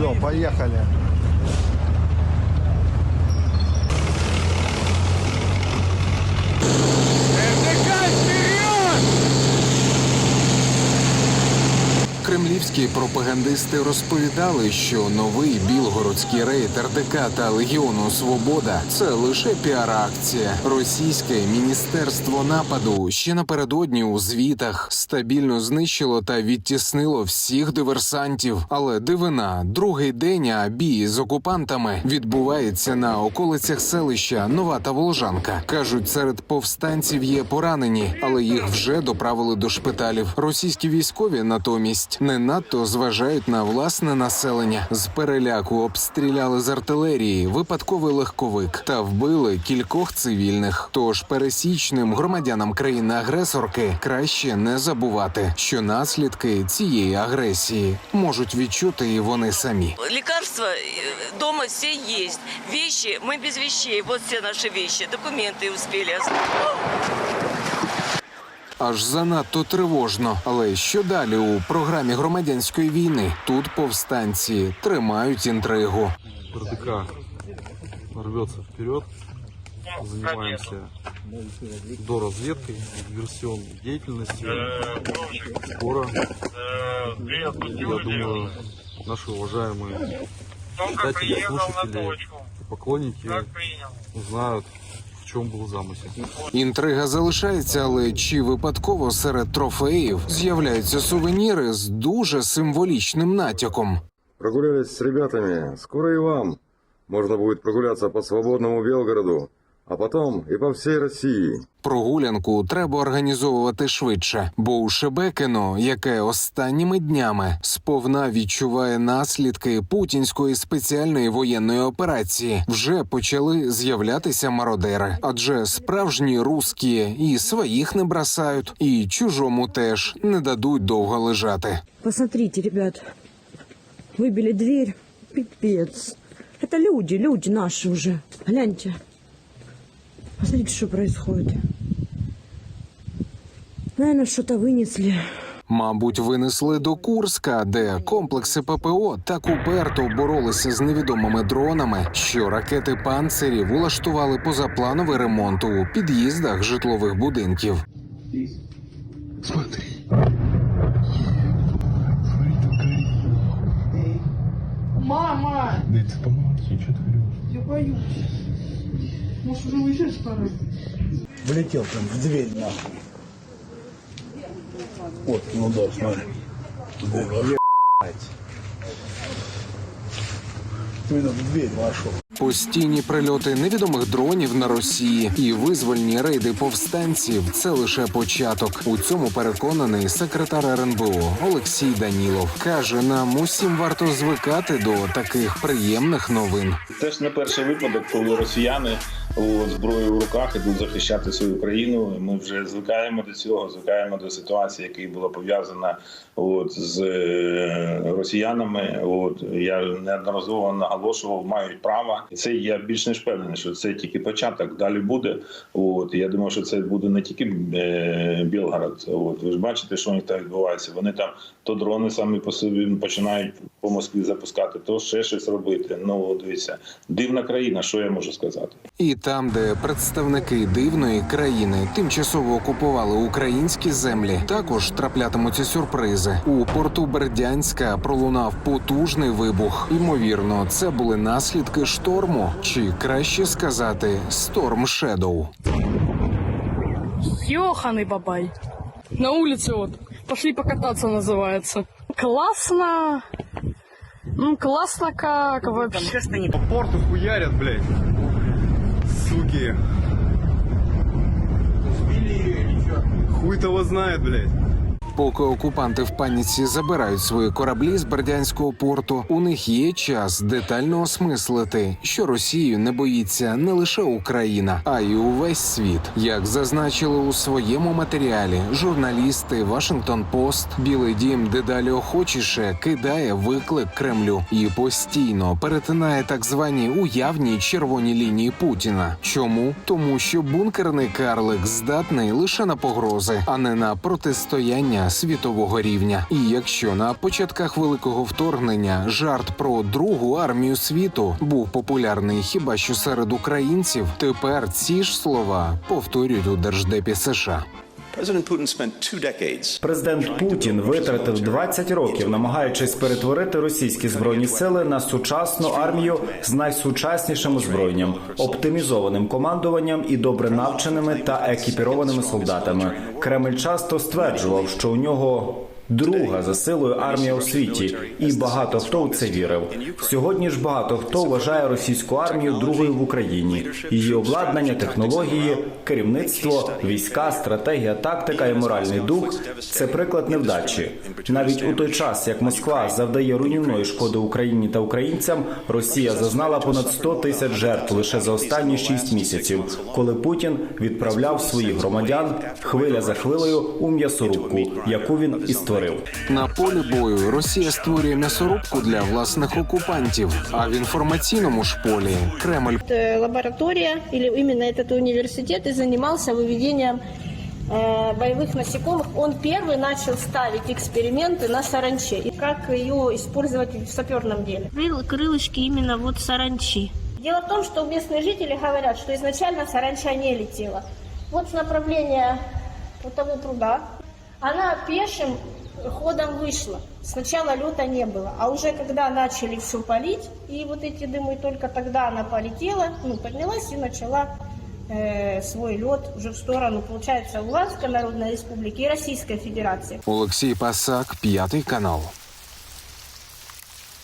Все, поехали. Кремлівські пропагандисти розповідали, що новий білгородський рейд РДК та Легіону Свобода це лише піар-акція. Російське міністерство нападу ще напередодні у звітах стабільно знищило та відтіснило всіх диверсантів. Але дивина, другий день а бій з окупантами відбувається на околицях селища Нова та Волжанка. кажуть, серед повстанців є поранені, але їх вже доправили до шпиталів. Російські військові натомість не надто зважають на власне населення. З переляку обстріляли з артилерії випадковий легковик та вбили кількох цивільних. Тож пересічним громадянам країни-агресорки краще не забувати, що наслідки цієї агресії можуть відчути і вони самі. Лекарства э, дома все есть. Вещи, мы без вещей. Вот все наши вещи. Документы успели оставить. Аж занадто тривожно. Але що далі у програмі громадянської війни? Тут повстанці тримають інтригу. РДК рвется вперед. Занимаемся до разведкой, диверсионной деятельностью. Скоро, я думаю, наши уважаемые читатели, слушатели поклонники узнают, в був замисел. Інтрига залишається, але чи випадково серед трофеїв з'являються сувеніри з дуже символічним натяком? Прогулялись с ребятами. Скоро і вам можна буде прогулятися по свободному Белгороду, а потом и по всей России. Прогулянку треба організовувати швидше, бо у Шебекино, яке останніми днями сповна відчуває наслідки путінської спеціальної воєнної операції, вже почали з'являтися мародери. Адже справжні русські і своїх не бросають, і чужому теж не дадуть довго лежати. Посмотрите, ребят, выбили дверь. Пипец. Это люди, люди наши уже. Гляньте. Посмотрите, что происходит. Наверное, что-то вынесли. Мабуть, винесли до Курська, де комплекси ППО так уперто боролися з невідомими дронами, що ракети панцирів улаштували позаплановий ремонт у під'їздах житлових будинків. Мама! Да ты помолчи, что ты орешь? Я боюсь. Может, уже уезжать пора? Влетел прям в дверь нахуй. Вот, ну да, смотри. Ебать. Именно в дверь вошел. Постійні прильоти невідомих дронів на Росії і визвольні рейди повстанців це лише початок. У цьому переконаний секретар РНБО Олексій Данілов. каже: нам усім варто звикати до таких приємних новин. Теж не перший випадок, коли росіяни зброю в руках ідуть захищати свою країну. Ми вже звикаємо до цього, звикаємо до ситуації, яка була пов'язана от, з е, росіянами. От я неодноразово наголошував, мають право. І це я більш ніж впевнений, що це тільки початок. Далі буде. От я думаю, що це буде не тільки е, Білгород. От ви ж бачите, що у них там відбувається. Вони там то дрони самі по собі починають по Москві запускати, то ще щось робити. Ну дивіться, дивна країна. Що я можу сказати? І там, де представники дивної країни тимчасово окупували українські землі, також траплятимуться сюрпризи. У порту Бердянська пролунав потужний вибух. Ймовірно, це були наслідки шторму, чи краще сказати, сторм Шедоу. Ёханый бабай. На улице вот. Пошли покататься называется. Классно. Ну, классно как вообще. По порту хуярят, блядь. Суки. Хуй того знает, блядь. Поки окупанти в паніці забирають свої кораблі з бердянського порту, у них є час детально осмислити, що Росію не боїться не лише Україна, а й увесь світ. Як зазначили у своєму матеріалі, журналісти Вашингтон Пост, Білий Дім дедалі охочіше кидає виклик Кремлю і постійно перетинає так звані уявні червоні лінії Путіна. Чому? Тому що бункерний карлик здатний лише на погрози, а не на протистояння світового рівня. І якщо на початках великого вторгнення жарт про другу армію світу був популярний хіба що серед українців, тепер ці ж слова повторюють у держдепі США. Президент Путін витратив 20 років, намагаючись перетворити російські збройні сили на сучасну армію з найсучаснішим озброєнням, оптимізованим командуванням і добре навченими та екіпірованими солдатами. Кремль часто стверджував, що у нього. Друга за силою армія у світі, і багато хто у це вірив. Сьогодні ж багато хто вважає російську армію другою в Україні. Її обладнання, технології, керівництво, війська, стратегія, тактика і моральний дух це приклад невдачі. Навіть у той час, як Москва завдає руйнівної шкоди Україні та українцям, Росія зазнала понад 100 тисяч жертв лише за останні 6 місяців, коли Путін відправляв своїх громадян хвиля за хвилею у м'ясорубку, яку він і створив. На полі бою Росія створює м'ясорубку для власних окупантів. А в інформаційному ж полі Кремль Э, лаборатория или именно этот университет и занимался выведением э, боевых насекомых. Он первый начал ставить эксперименты на саранче. И как ее использовать в саперном деле. Крыл- крылышки именно вот саранчи. Дело в том, что местные жители говорят, что изначально саранча не летела. Вот с направления вот того пруда она пешим ходом вышла. Сначала лета не было, а уже когда начали все палить, и вот эти дымы, только тогда она полетела, ну, поднялась и начала э, свой лед уже в сторону, получается, Луганской Народной Республики и Российской Федерации. Олексій Пасак, п'ятий канал.